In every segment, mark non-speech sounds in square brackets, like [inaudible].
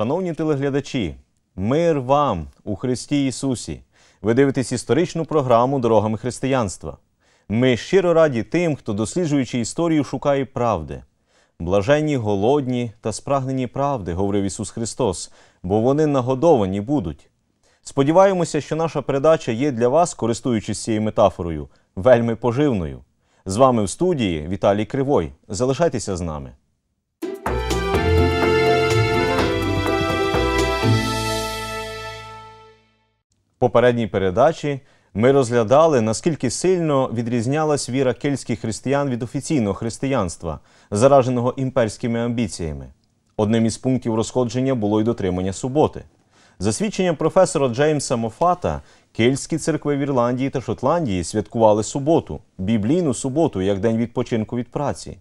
Шановні телеглядачі, мир вам у Христі Ісусі. Ви дивитесь історичну програму Дорогами християнства. Ми щиро раді тим, хто, досліджуючи історію, шукає правди. Блаженні голодні та спрагнені правди, говорив Ісус Христос, бо вони нагодовані будуть. Сподіваємося, що наша передача є для вас, користуючись цією метафорою, вельми поживною. З вами в студії Віталій Кривой. Залишайтеся з нами. Попередній передачі ми розглядали, наскільки сильно відрізнялась віра кельтських християн від офіційного християнства, зараженого імперськими амбіціями. Одним із пунктів розходження було й дотримання суботи. За свідченням професора Джеймса Мофата, кельтські церкви в Ірландії та Шотландії святкували суботу, біблійну суботу як день відпочинку від праці.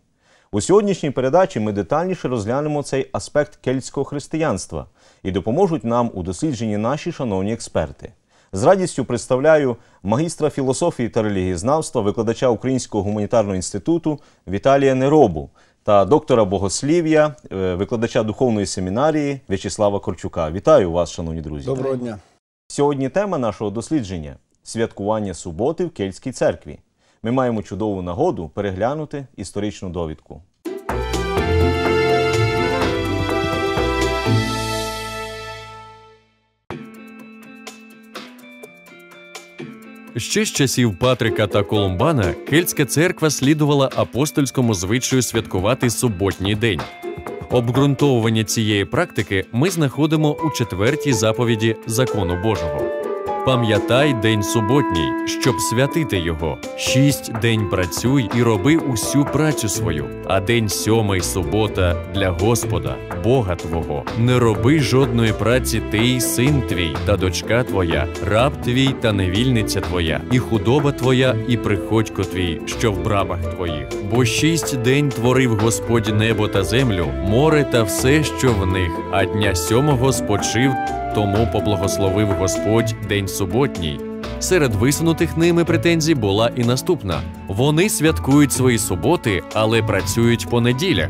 У сьогоднішній передачі ми детальніше розглянемо цей аспект кельтського християнства і допоможуть нам у дослідженні наші шановні експерти. З радістю представляю магістра філософії та релігієзнавства, викладача Українського гуманітарного інституту Віталія Неробу та доктора богослів'я, е, викладача духовної семінарії В'ячеслава Корчука. Вітаю вас, шановні друзі. Доброго дня. Сьогодні тема нашого дослідження святкування суботи в Кельтській церкві. Ми маємо чудову нагоду переглянути історичну довідку. Ще з часів Патрика та Колумбана кельтська церква слідувала апостольському звичаю святкувати суботній день. Обґрунтовування цієї практики ми знаходимо у четвертій заповіді закону Божого. Пам'ятай день суботній, щоб святити його. Шість день працюй і роби усю працю свою, а день сьомий субота для Господа, Бога Твого. Не роби жодної праці ти, й син твій та дочка твоя, раб твій та невільниця твоя, і худоба твоя, і приходько твій, що в брамах твоїх. Бо шість день творив Господь небо та землю, море та все, що в них, а дня сьомого спочив. Тому поблагословив Господь день суботній. Серед висунутих ними претензій була і наступна: вони святкують свої суботи, але працюють по неділях.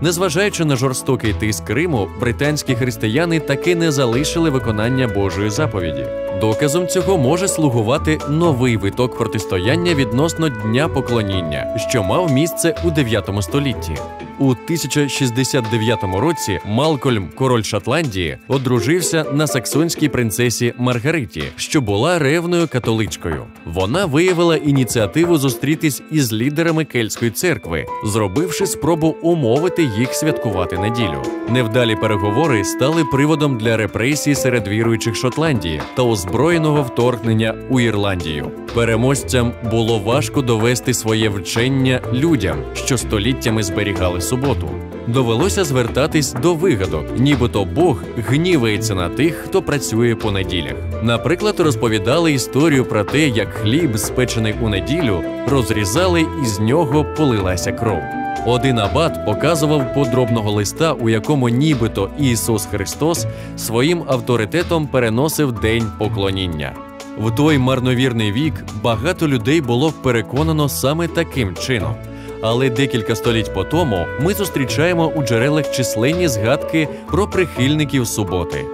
Незважаючи на жорстокий тиск Криму, британські християни таки не залишили виконання Божої заповіді. Доказом цього може слугувати новий виток протистояння відносно Дня поклоніння, що мав місце у 9 столітті. У 1069 році Малкольм, король Шотландії, одружився на саксонській принцесі Маргариті, що була ревною католичкою. Вона виявила ініціативу зустрітись із лідерами кельтської церкви, зробивши спробу умовити їх святкувати неділю. Невдалі переговори стали приводом для репресій серед віруючих Шотландії та озброєного вторгнення у Ірландію. Переможцям було важко довести своє вчення людям, що століттями зберігали суботу. Довелося звертатись до вигадок, нібито Бог гнівається на тих, хто працює по неділях. Наприклад, розповідали історію про те, як хліб, спечений у неділю, розрізали і з нього полилася кров. Один абат показував подробного листа, у якому нібито Ісус Христос своїм авторитетом переносив день поклоніння. В той марновірний вік багато людей було переконано саме таким чином. Але декілька століть по тому ми зустрічаємо у джерелах численні згадки про прихильників суботи.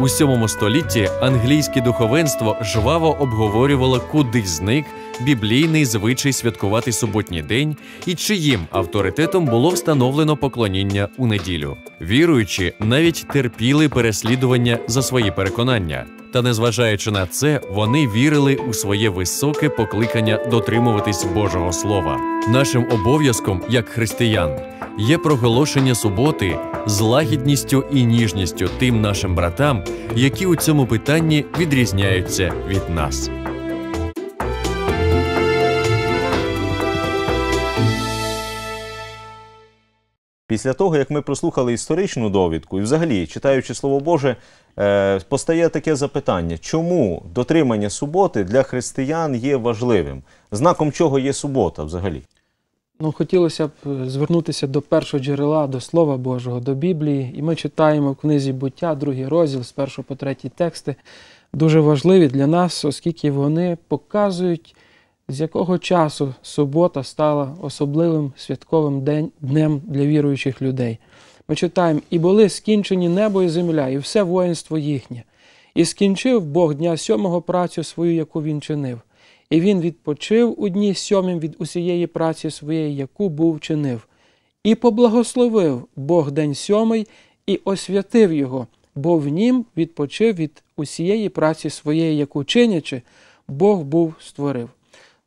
У сьомому столітті англійське духовенство жваво обговорювало, куди зник біблійний звичай святкувати суботній день і чиїм авторитетом було встановлено поклоніння у неділю. Віруючі навіть терпіли переслідування за свої переконання. Та незважаючи на це, вони вірили у своє високе покликання дотримуватись Божого Слова. Нашим обов'язком, як християн, є проголошення суботи з лагідністю і ніжністю тим нашим братам, які у цьому питанні відрізняються від нас. Після того, як ми прослухали історичну довідку, і взагалі, читаючи Слово Боже, е, постає таке запитання: чому дотримання суботи для християн є важливим? Знаком чого є субота взагалі? Ну, хотілося б е, звернутися до першого джерела, до Слова Божого, до Біблії. І ми читаємо в книзі буття, другий розділ з першого по третій тексти. Дуже важливі для нас, оскільки вони показують, з якого часу субота стала особливим святковим днем для віруючих людей. Ми читаємо, і були скінчені небо і земля, і все воїнство їхнє. І скінчив Бог дня сьомого працю свою, яку він чинив. І він відпочив у дні сьомім від усієї праці своєї, яку був чинив. І поблагословив Бог день сьомий і освятив його, бо в нім відпочив від усієї праці своєї, яку чинячи, Бог був створив.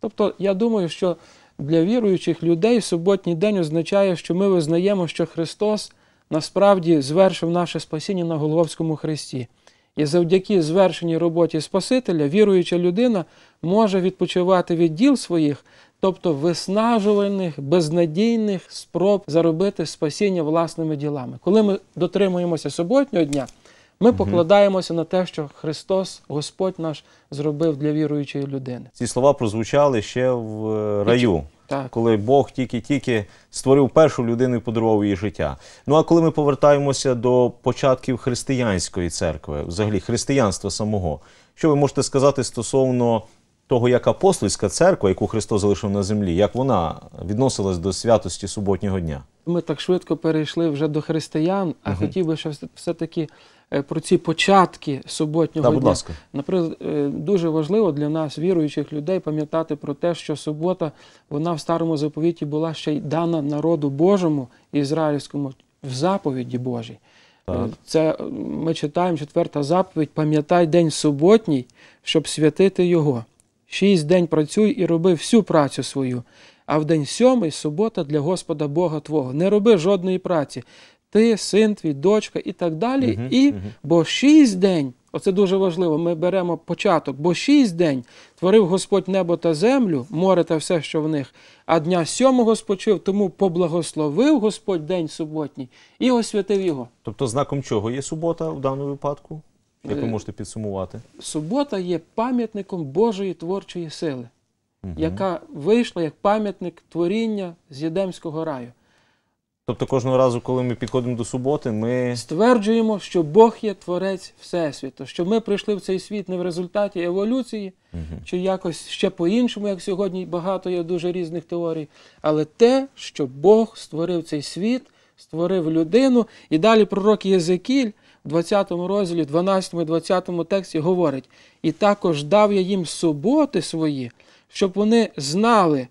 Тобто, я думаю, що для віруючих людей суботній день означає, що ми визнаємо, що Христос насправді звершив наше спасіння на Голговському хресті. І завдяки звершеній роботі Спасителя віруюча людина може відпочивати від діл своїх, тобто виснажувальних, безнадійних спроб заробити спасіння власними ділами. Коли ми дотримуємося суботнього дня, ми покладаємося на те, що Христос, Господь наш, зробив для віруючої людини. Ці слова прозвучали ще в е, раю, Так. коли Бог тільки-тільки створив першу людину і подарував їй життя. Ну а коли ми повертаємося до початків християнської церкви, взагалі християнства самого, що ви можете сказати стосовно того, як апостольська церква, яку Христос залишив на землі, як вона відносилась до святості суботнього дня? Ми так швидко перейшли вже до християн, а хотів би все- все-таки про ці початки суботнього будь дня. ласка. Наприклад, е, дуже важливо для нас, віруючих людей, пам'ятати про те, що субота, вона в старому заповіті була ще й дана народу Божому ізраїльському в заповіді Божій. Так. Е, Це е, ми читаємо четверта заповідь: пам'ятай день суботній, щоб святити його. Шість день працюй і роби всю працю свою. А в день сьомий субота для Господа Бога Твого. Не роби жодної праці. Ти, син твій, дочка і так далі. Мгм, і мгм. бо шість день, оце дуже важливо. Ми беремо початок, бо шість день творив Господь небо та землю, море та все, що в них. А дня сьомого спочив, тому поблагословив Господь день суботній і освятив його. Тобто, знаком чого є субота в даному випадку? Як ви Е, можете підсумувати? Субота є пам'ятником Божої творчої сили, Мгм. яка вийшла як пам'ятник творіння з Єдемського раю. Тобто кожного разу, коли ми підходимо до суботи, ми Стверджуємо, що Бог є творець Всесвіту, що ми прийшли в цей світ не в результаті еволюції, чи якось ще по-іншому, як сьогодні багато є дуже різних теорій, але те, що Бог створив цей світ, створив людину, і далі пророк Єзекіль в 20 розділі, 12 і 20 тексті говорить: і також дав я їм суботи свої, щоб вони знали,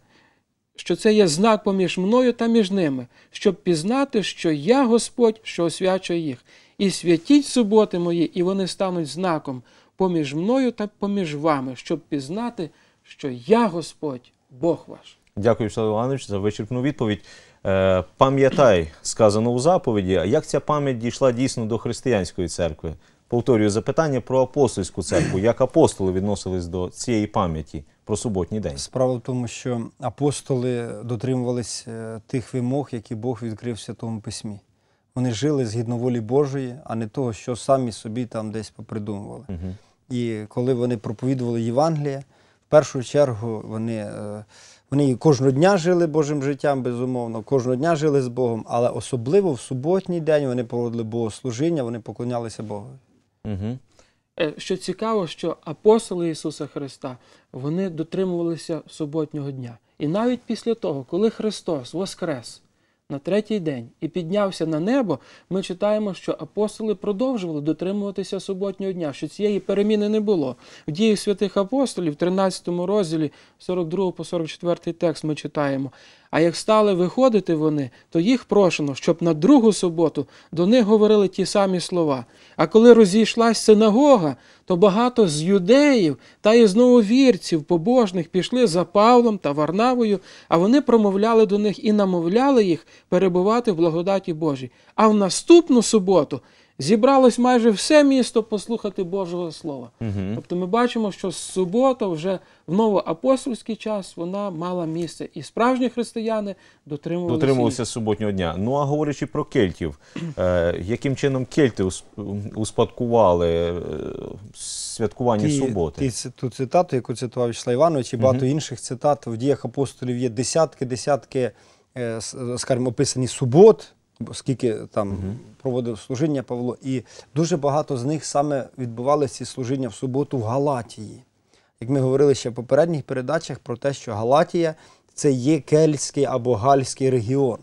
що це є знак поміж мною та між ними, щоб пізнати, що я Господь, що освячує їх. І святіть суботи мої, і вони стануть знаком поміж мною та поміж вами, щоб пізнати, що я Господь, Бог ваш. Дякую, Вячеслав Іванович, за вичерпну відповідь. Е, пам'ятай, сказано у заповіді, а як ця пам'ять дійшла дійсно до християнської церкви? Повторюю запитання про апостольську церкву. Як апостоли відносились до цієї пам'яті про суботній день? Справа в тому, що апостоли дотримувались е, тих вимог, які Бог відкрив в Святому Письмі. Вони жили згідно волі Божої, а не того, що самі собі там десь попридумували. Мгм. І коли вони проповідували Євангеліє, в першу чергу вони, е, вони кожного дня жили Божим життям, безумовно, кожного дня жили з Богом, але особливо в суботній день вони проводили богослужіння, вони поклонялися Богу. Угу. Е, Що цікаво, що апостоли Ісуса Христа вони дотримувалися суботнього дня. І навіть після того, коли Христос воскрес на третій день і піднявся на небо, ми читаємо, що апостоли продовжували дотримуватися суботнього дня, що цієї переміни не було. В діях святих апостолів, в 13 розділі, 42 по 44 текст ми читаємо. А як стали виходити вони, то їх прошено, щоб на другу суботу до них говорили ті самі слова. А коли розійшлась синагога, то багато з юдеїв та із нововірців побожних пішли за Павлом та Варнавою, а вони промовляли до них і намовляли їх перебувати в благодаті Божій. А в наступну суботу зібралось майже все місто послухати Божого Слова. Угу. Тобто ми бачимо, що субота вже в новоапостольський час вона мала місце. І справжні християни дотримувалися. Дотримувався суботнього дня. Ну а говорячи про кельтів, е, яким чином кельти успадкували е, святкування суботи? Ті, ці- ту цитату, яку цитував Вячеслав Іванович, і багато інших цитат в діях апостолів є десятки, десятки, е, с- скажімо, описані субот, бо скільки там проводив служіння Павло, і дуже багато з них саме відбувалися ці служіння в суботу в Галатії. Як ми говорили ще в попередніх передачах про те, що Галатія це є кельтський або гальський регіон.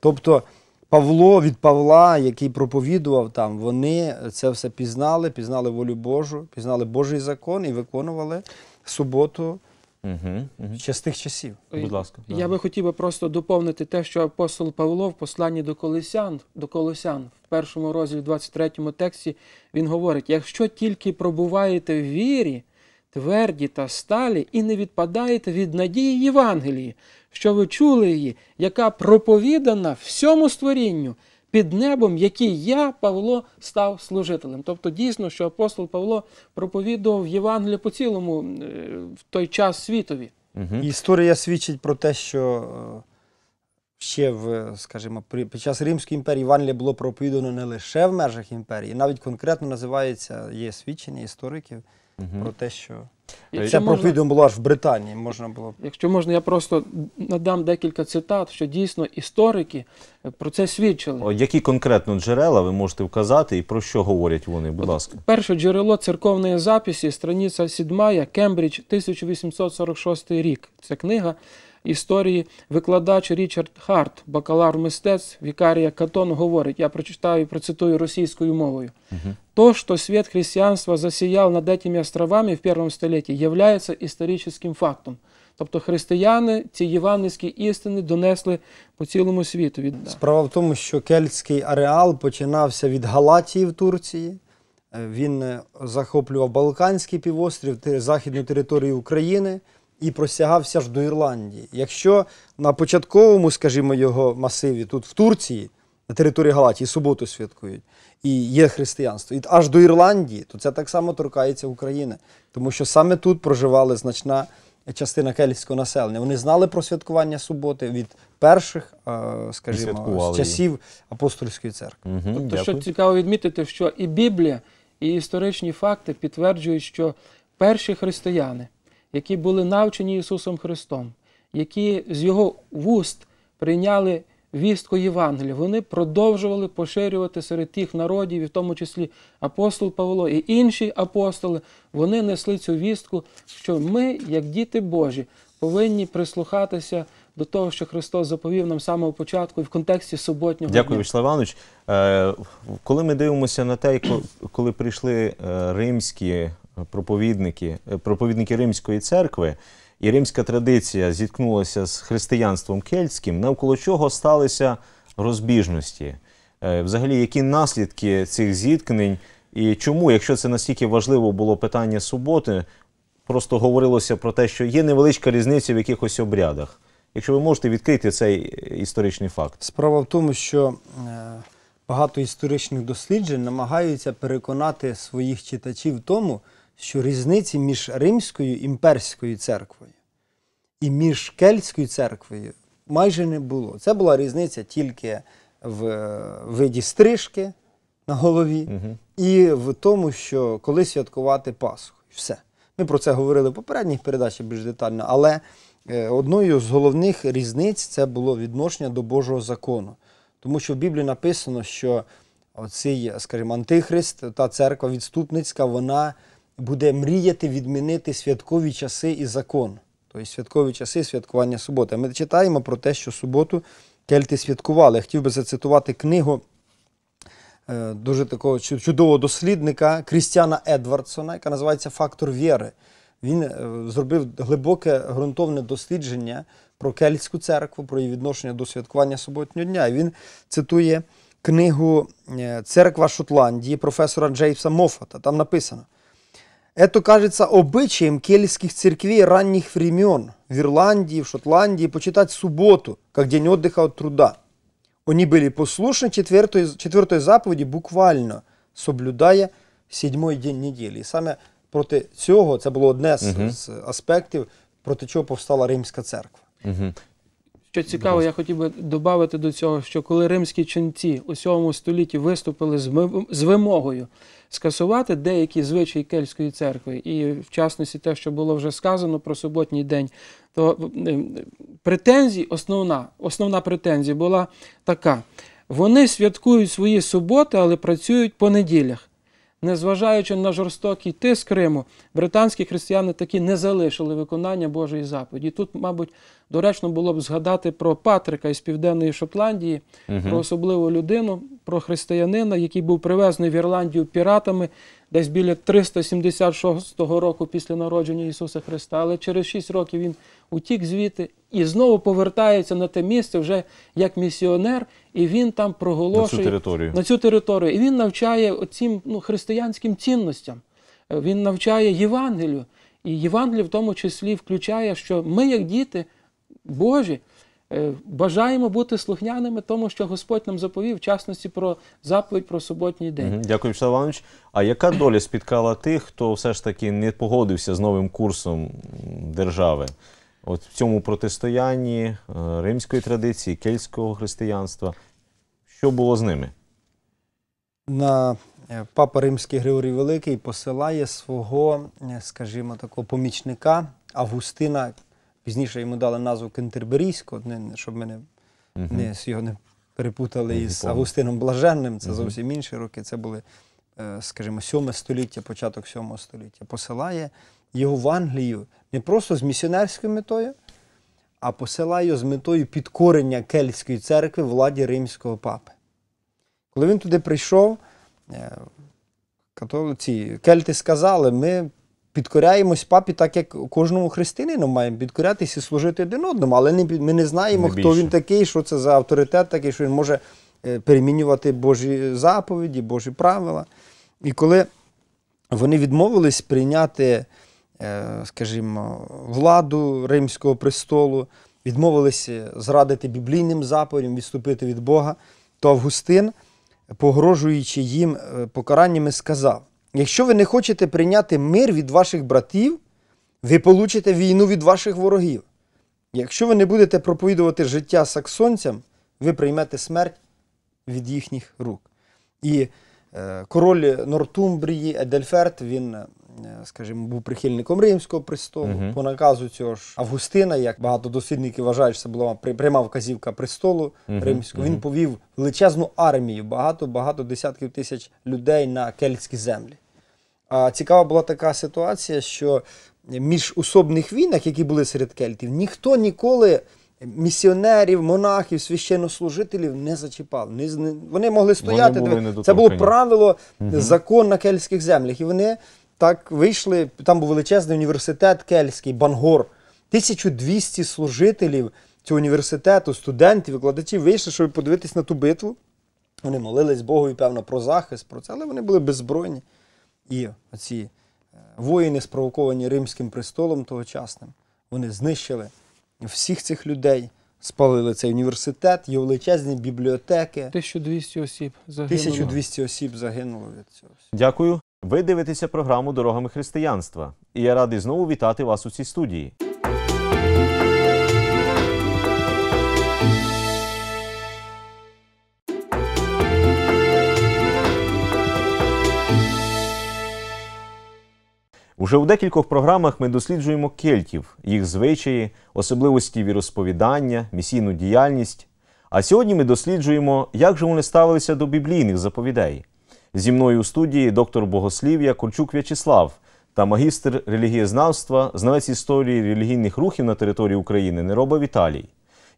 Тобто Павло від Павла, який проповідував там, вони це все пізнали, пізнали волю Божу, пізнали Божий закон і виконували суботу Угу, угу. ще з тих часів. Будь ласка. да. Я би хотів би просто доповнити те, що апостол Павло в посланні до Колосян, до Колосян в першому розділі, 23 тексті, він говорить: якщо тільки пробуваєте в вірі, тверді та сталі, і не відпадаєте від надії Євангелії, що ви чули її, яка проповідана всьому створінню. Під небом, який я, Павло, став служителем. Тобто дійсно, що апостол Павло проповідував Євангеліє по цілому е, в той час світові. І Історія свідчить про те, що е, ще в, скажімо, під час Римської імперії Євангеліє було проповідано не лише в межах імперії, навіть конкретно називається, є свідчення істориків про те, що Якщо це можна- була аж в Британії. Можна було Якщо можна, я просто надам декілька цитат, що дійсно історики про це свідчили. О, Які конкретно джерела ви можете вказати і про що говорять вони? Будь ласка. Перше джерело церковної записі, страниця 7, Кембридж, 1846 рік. Це книга історії. Викладач Річард Харт, бакалавр мистецтв, вікарія Катон, говорить, я прочитаю і процитую російською мовою. То, что свет христианства засиял над этими островами в первом столетии, является историческим фактом. Тобто християни ці євангельські істини донесли по цілому світу. Від... Справа в тому, що кельтський ареал починався від Галатії в Турції. Е, Він е, захоплював Балканський півострів, західну територію України і простягався аж до Ірландії. Якщо на початковому, скажімо, його масиві, тут в Турції, на території Галатії, суботу святкують, і є християнство, і аж до Ірландії, то це так само торкається України. Тому що саме тут проживала значна частина кельтського населення. Вони знали про святкування суботи від перших, е, скажімо, з часів апостольської церкви. Угу, Тобто, що цікаво відмітити, що і Біблія, і історичні факти підтверджують, що перші християни, які були навчені Ісусом Христом, які з Його вуст прийняли вістку Євангелія, вони продовжували поширювати серед тих народів, і в тому числі апостол Павло і інші апостоли, вони несли цю вістку, що ми, як діти Божі, повинні прислухатися до того, що Христос заповів нам з самого початку і в контексті суботнього Дякую, дня. Вячеслав Іванович. Е, Коли ми дивимося на те, коли прийшли е, римські проповідники, е, проповідники Римської церкви, і римська традиція зіткнулася з християнством кельтським, навколо чого сталися розбіжності? Е, Взагалі, які наслідки цих зіткнень, і чому, якщо це настільки важливо було питання суботи, просто говорилося про те, що є невеличка різниця в якихось обрядах. Якщо ви можете відкрити цей історичний факт. Справа в тому, що е, багато історичних досліджень намагаються переконати своїх читачів в тому, що різниці між Римською імперською церквою і між Кельтською церквою майже не було. Це була різниця тільки в е, виді стрижки на голові і в тому, що коли святкувати Пасху. Все. Ми про це говорили в попередніх передачах більш детально, але е, одною з головних різниць це було відношення до Божого закону. Тому що в Біблії написано, що оцей, скажімо, антихрист, та церква відступницька, вона буде мріяти відмінити святкові часи і закон. Тобто святкові часи святкування суботи. Ми читаємо про те, що суботу кельти святкували. Я хотів би зацитувати книгу е, дуже такого чудового дослідника Крістіана Едвардсона, яка називається Фактор віри. Він е, зробив глибоке ґрунтовне дослідження про кельтську церкву, про її відношення до святкування суботнього дня. І він цитує книгу е, Церква Шотландії професора Джеймса Моффата. Там написано. Это кажется обычаем кельтских церквей ранних времен в Ирландии, в Шотландии почитать субботу, как день отдыха от труда. Они были послушны четвертой, четвертой заповіді буквально, соблюдає сьомий день неділі. І саме проти цього це було одне з, з аспектів, проти чого повстала Римська церква. Угу. Що цікаво, я хотів би додати до цього, що коли римські ченці у 7 столітті виступили з ми- з вимогою скасувати деякі звичаї Кельтської церкви, і в частності те, що було вже сказано про суботній день, то претензій, основна, основна претензія була така: вони святкують свої суботи, але працюють по неділях. Незважаючи на жорстокий тиск Риму, британські християни таки не залишили виконання Божої заповіді. Тут, мабуть, доречно було б згадати про Патрика із Південної Шотландії, про особливу людину, про християнина, який був привезений в Ірландію піратами десь біля 376 року після народження Ісуса Христа. Але через 6 років він утік звідти і знову повертається на те місце вже як місіонер, і він там На цю територію. на цю територію. І він навчає оцім ну, християнським цінностям. Він навчає Євангелію. І Євангелію в тому числі включає, що ми, як діти Божі, е, бажаємо бути слухняними тому, що Господь нам заповів, в частності про заповідь про суботній день. Дякую, Вячеслав Іванович. А яка доля спіткала тих, хто все ж таки не погодився з новим курсом держави? От в цьому протистоянні е, римської традиції, кельтського християнства. Що було з ними? на е, папа Римський Григорій Великий посилає свого, е, скажімо, такого помічника Августина. Пізніше йому дали назву Кентерберійського, не- не- щоб ми не, не, його не перепутали Не із. Августином Блаженним. Це Мгм. зовсім інші роки. Це були, скажімо, 7 століття, початок 7 століття. Посилає його в Англію не просто з місіонерською метою, а посилає його з метою підкорення кельтської церкви владі римського папи. Коли він туди прийшов, е, католиці, кельти сказали, ми підкоряємось папі, так як кожному християнину маємо підкорятися і служити один одному, але ми не знаємо, Не хто він такий, що це за авторитет такий, що він може е, перемінювати Божі заповіді, Божі правила. І коли вони відмовились прийняти, скажімо, владу Римського престолу, відмовилися зрадити біблійним заповідям, відступити від Бога, то Августин, погрожуючи їм е, покараннями, сказав: якщо ви не хочете прийняти мир від ваших братів, ви получите війну від ваших ворогів. Якщо ви не будете проповідувати життя саксонцям, ви приймете смерть від їхніх рук. І е, король Нортумбрії Едельферт, він, е, скажімо, був прихильником римського престолу. Мгм. По наказу цього ж Августина, як багато дослідників вважають, що це була пряма вказівка престолу Мгм, римського. Він повів величезну армію, багато багато десятків тисяч людей на кельтські землі. А цікава була така ситуація, що між усобних війнах, які були серед кельтів, ніхто ніколи місіонерів, монахів, священнослужителів не зачіпав. Не, вони могли стояти. були це було правило, закон на кельтських землях. І вони так вийшли. Там був величезний університет кельтський, Бангор. 1200 служителів цього університету, студентів, викладачів вийшли, щоб подивитись на ту битву. Вони молились Богові, певно, про захист, про це, але вони були беззбройні. І оці е, воїни, спровоковані римським престолом тогочасним, вони знищили всіх цих людей, спалили цей університет, його величезні бібліотеки. 1200 осіб загинуло. 1200 осіб загинуло від цього. Дякую. Ви дивитеся програму Дорогами християнства. І я радий знову вітати вас у цій студії. Уже у декількох програмах ми досліджуємо кельтів, їх звичаї, особливості віросповідання, місійну діяльність. А сьогодні ми досліджуємо, як же вони ставилися до біблійних заповідей. Зі мною у студії доктор богослів'я Курчук В'ячеслав та магістр релігієзнавства, знавець історії релігійних рухів на території України Нероба Віталій.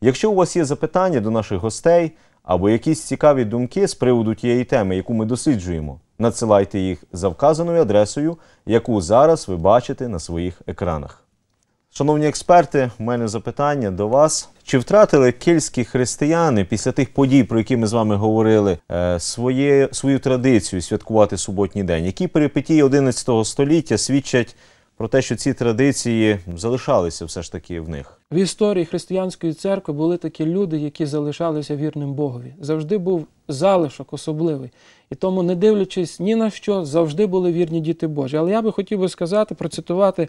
Якщо у вас є запитання до наших гостей або якісь цікаві думки з приводу тієї теми, яку ми досліджуємо, надсилайте їх за вказаною адресою, яку зараз ви бачите на своїх екранах. Шановні експерти, у мене запитання до вас. Чи втратили кельтські християни після тих подій, про які ми з вами говорили, е, своє, свою традицію святкувати суботній день? Які перипетії 11 століття свідчать про те, що ці традиції залишалися все ж таки в них? В історії християнської церкви були такі люди, які залишалися вірним Богові. Завжди був залишок особливий. І тому, не дивлячись ні на що, завжди були вірні діти Божі. Але я би хотів би сказати, процитувати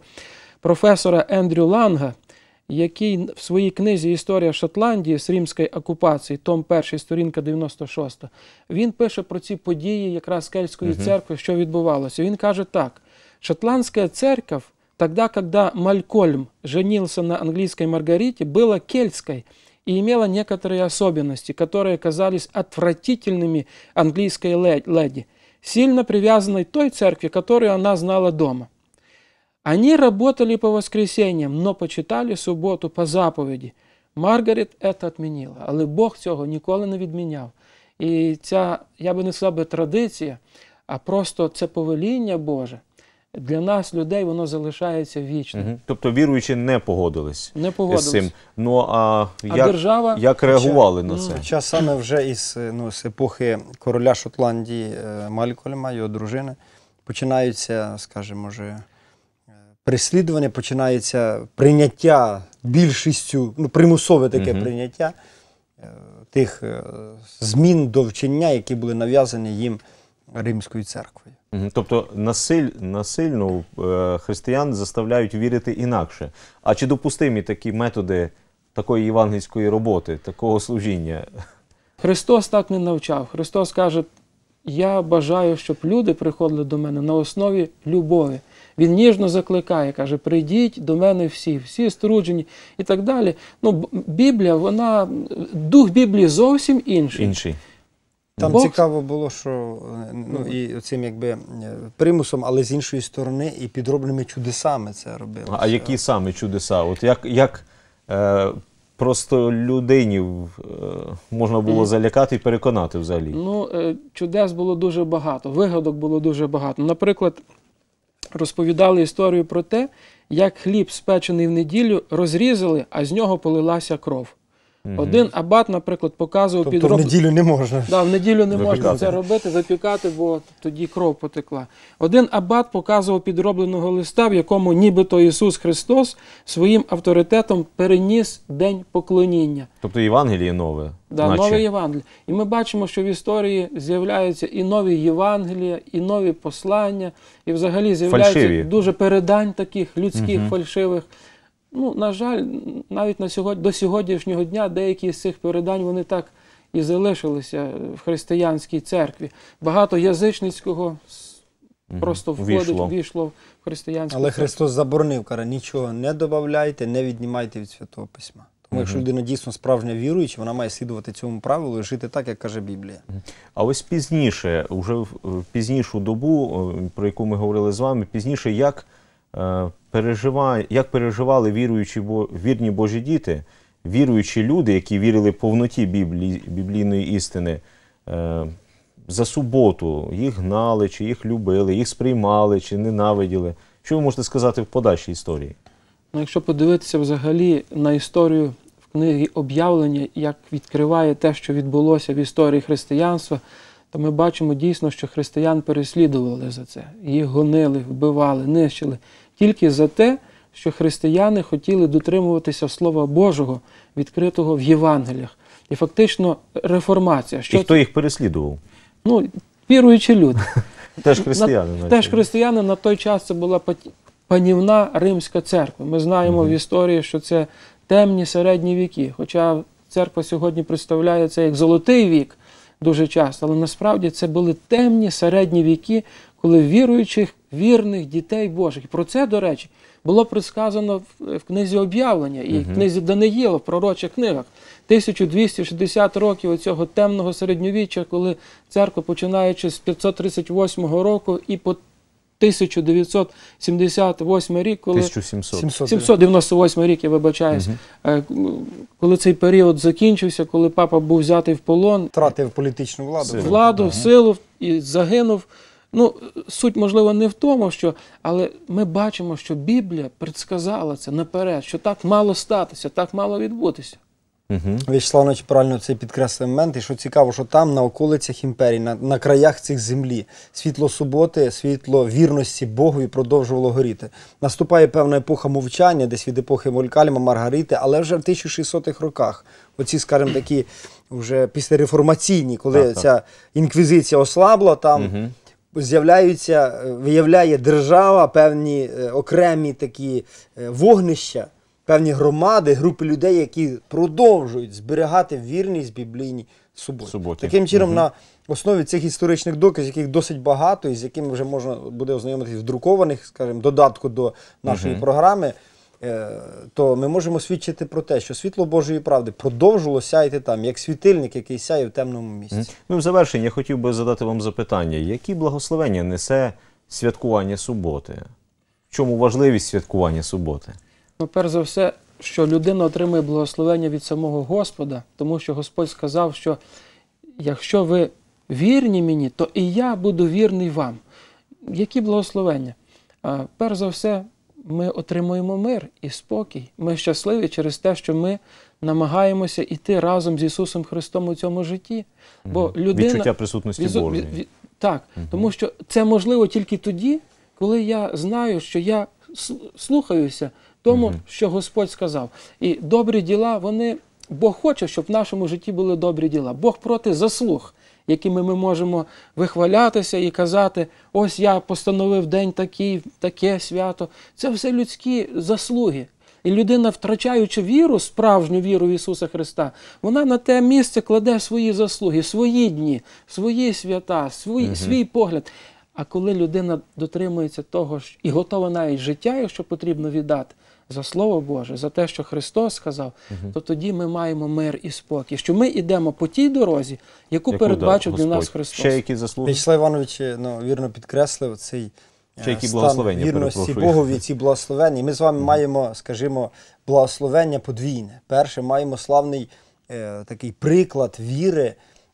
професора Ендрю Ланга, який в своїй книзі Історія Шотландії з римської окупації, том 1, сторінка 96, він пише про ці події якраз Кельтської церкви, що відбувалося. Він каже так: Шотландська церковь Тогда, когда Малькольм женился на английской Маргарите, была кельтской и имела некоторые особенности, которые казались отвратительными английской ле- леди, сильно привязанной той церкви, которую она знала дома. Они работали по воскресеньям, но почитали суботу по заповіді. Маргарет це відмінила, але Бог цього ніколи не відміняв. І ця, я би не сказав би традиція, а просто це повеління Боже. Для нас, людей, воно залишається вічним. Мгм. Тобто віруючі не погодились Не з цим. Ну а, А як, держава як реагували на ну, це? Хоча саме вже із, ну, з епохи короля Шотландії е, Малькольма, його дружини, починаються, скажімо, вже переслідування, починається прийняття більшістю, ну, примусове таке Мгм. прийняття е, тих е, змін до вчення, які були нав'язані їм Римською церквою. Мгм. Тобто насиль, насильно е, християн заставляють вірити інакше. А чи допустимі такі методи такої євангельської роботи, такого служіння? Христос так не навчав. Христос каже: Я бажаю, щоб люди приходили до мене на основі любові. Він ніжно закликає, каже: прийдіть до мене всі, всі струджені і так далі. Ну, Біблія, вона дух Біблії зовсім інший. Інший. Там Бог- цікаво було, що е, ну, і цим якби е, примусом, але з іншої сторони, і підробними чудесами це робилося. А які саме чудеса? От як, як е, просто людині е, можна було залякати і переконати взагалі? Ну, е, чудес було дуже багато, вигадок було дуже багато. Наприклад, розповідали історію про те, як хліб, спечений в неділю, розрізали, а з нього полилася кров. Один абат, наприклад, показував Тобто в неділю не можна. Да, в неділю не можна це робити, випікати, бо тоді кров потекла. Один абат показував підробленого листа, в якому нібито Ісус Христос своїм авторитетом переніс день поклоніння. Тобто Євангеліє нове. Да, наче. нове Євангеліє. І ми бачимо, що в історії з'являються і нові Євангелія, і нові послання, і взагалі з'являються дуже передань таких людських, Мгм. фальшивих. Ну, на жаль, навіть на сьогодні, до сьогоднішнього дня деякі з цих передань вони так і залишилися в християнській церкві. Багато язичницького просто входить, Ввійшло. війшло в християнську Але церкву. Христос заборонив, каже, нічого не додавайте, не віднімайте від Святого Письма. Тому якщо людина дійсно справжня віруюча, вона має слідувати цьому правилу і жити так, як каже Біблія. А ось пізніше, уже в пізнішу добу, про яку ми говорили з вами, пізніше, як, е, переживає, як переживали віруючі, вірні Божі діти, віруючі люди, які вірили повноті Біблії, біблійної істини, е, за суботу їх гнали, чи їх любили, їх сприймали, чи ненавиділи. Що ви можете сказати в подальшій історії? Ну, якщо подивитися взагалі на історію в книгі об'явлення, як відкриває те, що відбулося в історії християнства, то ми бачимо дійсно, що християн переслідували за це. Їх гонили, вбивали, нищили. Тільки за те, що християни хотіли дотримуватися Слова Божого, відкритого в Євангеліях. І фактично реформація. Що І хто їх переслідував? ну, віруючі люди. [laughs] Теж християни. На, теж християни на той час це була панівна римська церква. Ми знаємо Мгм. в історії, що це темні середні віки. Хоча церква сьогодні представляє це як золотий вік дуже часто, але насправді це були темні середні віки, коли віруючих, вірних дітей Божих. І про це, до речі, було предсказано в, книзі об'явлення і в книзі Даниїла, в пророчих книгах. 1260 років цього темного середньовіччя, коли церква, починаючи з 538 року і по 1978 рік, коли 1700. 700. 798 рік, я вибачаюсь, е, коли цей період закінчився, коли папа був взятий в полон, Втратив політичну владу. Владу, Ага. силу і загинув. Ну, суть, можливо, не в тому, що, але ми бачимо, що Біблія предсказала це наперед, що так мало статися, так мало відбутися. Угу. В'ячеславович правильно це підкреслив момент. І що цікаво, що там на околицях імперії, на, на краях цих землі, світло суботи, світло вірності Богові продовжувало горіти. Наступає певна епоха мовчання, десь від епохи Молькальма, Маргарити, але вже в 1600-х роках. Оці, скажімо, такі вже післяреформаційні, коли Так, так. ця інквізиція ослабла, там Угу. З'являються, е, виявляє держава певні е, окремі такі е, вогнища, певні громади, групи людей, які продовжують зберігати вірність біблійній суботі. Суботі. Таким чином, Мгм. на основі цих історичних доказів, яких досить багато, і з якими вже можна буде ознайомитися в друкованих, скажімо, додатку до нашої Мгм. програми. Е, То ми можемо свідчити про те, що світло Божої правди продовжувало сяяти там, як світильник, який сяє в темному місці. Ну, в завершення я хотів би задати вам запитання: які благословення несе святкування суботи? В чому важливість святкування суботи? Ну, перш за все, що людина отримує благословення від самого Господа, тому що Господь сказав, що якщо ви вірні мені, то і я буду вірний вам. Які благословення? А, Перш за все, ми отримуємо мир і спокій. Ми щасливі через те, що ми намагаємося йти разом з Ісусом Христом у цьому житті. Бо людина Відчуття присутності Візу- Божої. ві- Так, тому що це можливо тільки тоді, коли я знаю, що я слухаюся тому, що Господь сказав. І добрі діла, вони Бог хоче, щоб в нашому житті були добрі діла. Бог проти заслуг, якими ми можемо вихвалятися і казати: ось я постановив день такий, таке свято. Це все людські заслуги. І людина, втрачаючи віру, справжню віру в Ісуса Христа, вона на те місце кладе свої заслуги, свої дні, свої свята, свій, свій погляд. А коли людина дотримується того ж і готова навіть життя, якщо потрібно віддати за Слово Боже, за те, що Христос сказав, то тоді ми маємо мир і спокій, що ми йдемо по тій дорозі, яку, Яку передбачив для нас Христос. Ще які заслуги? Вячеслав Іванович ну, вірно підкреслив цей е, Ще які стан благословення, вірності. Богові, ці [laughs] благословення. І ми з вами маємо, скажімо, благословення подвійне. Перше, маємо славний е, такий приклад віри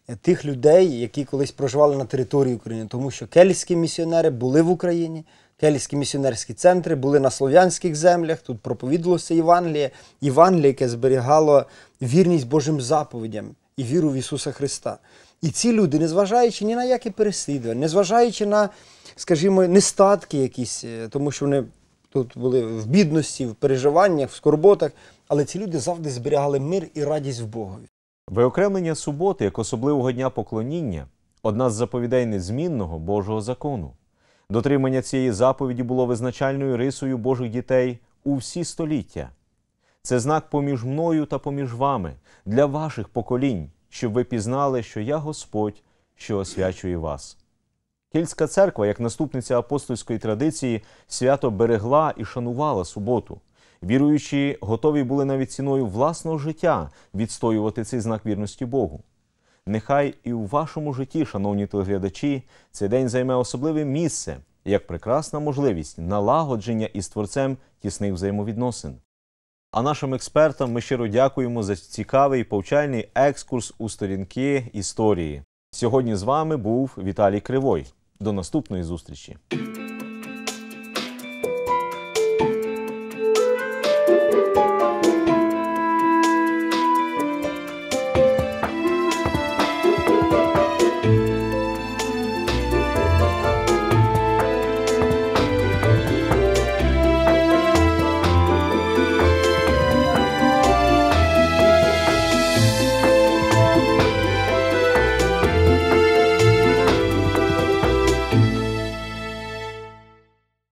е, тих людей, які колись проживали на території України, тому що кельтські місіонери були в Україні. Кельтські місіонерські центри були на слов'янських землях, тут проповідувалося Євангеліє, Євангеліє, яке зберігало вірність Божим заповідям і віру в Ісуса Христа. І ці люди, незважаючи ні на які переслідування, незважаючи на, скажімо, нестатки якісь, е, тому що вони тут були в бідності, в переживаннях, в скорботах, але ці люди завжди зберігали мир і радість в Богові. Виокремлення суботи як особливого дня поклоніння одна з заповідей незмінного Божого закону. Дотримання цієї заповіді було визначальною рисою Божих дітей у всі століття. Це знак поміж мною та поміж вами для ваших поколінь, щоб ви пізнали, що я Господь, що освячує вас. Кільська церква, як наступниця апостольської традиції, свято берегла і шанувала суботу. Віруючі готові були навіть ціною власного життя відстоювати цей знак вірності Богу. Нехай і у вашому житті, шановні телеглядачі, цей день займе особливе місце як прекрасна можливість налагодження із творцем тісних взаємовідносин. А нашим експертам ми щиро дякуємо за цікавий повчальний екскурс у сторінки історії. Сьогодні з вами був Віталій Кривой. До наступної зустрічі.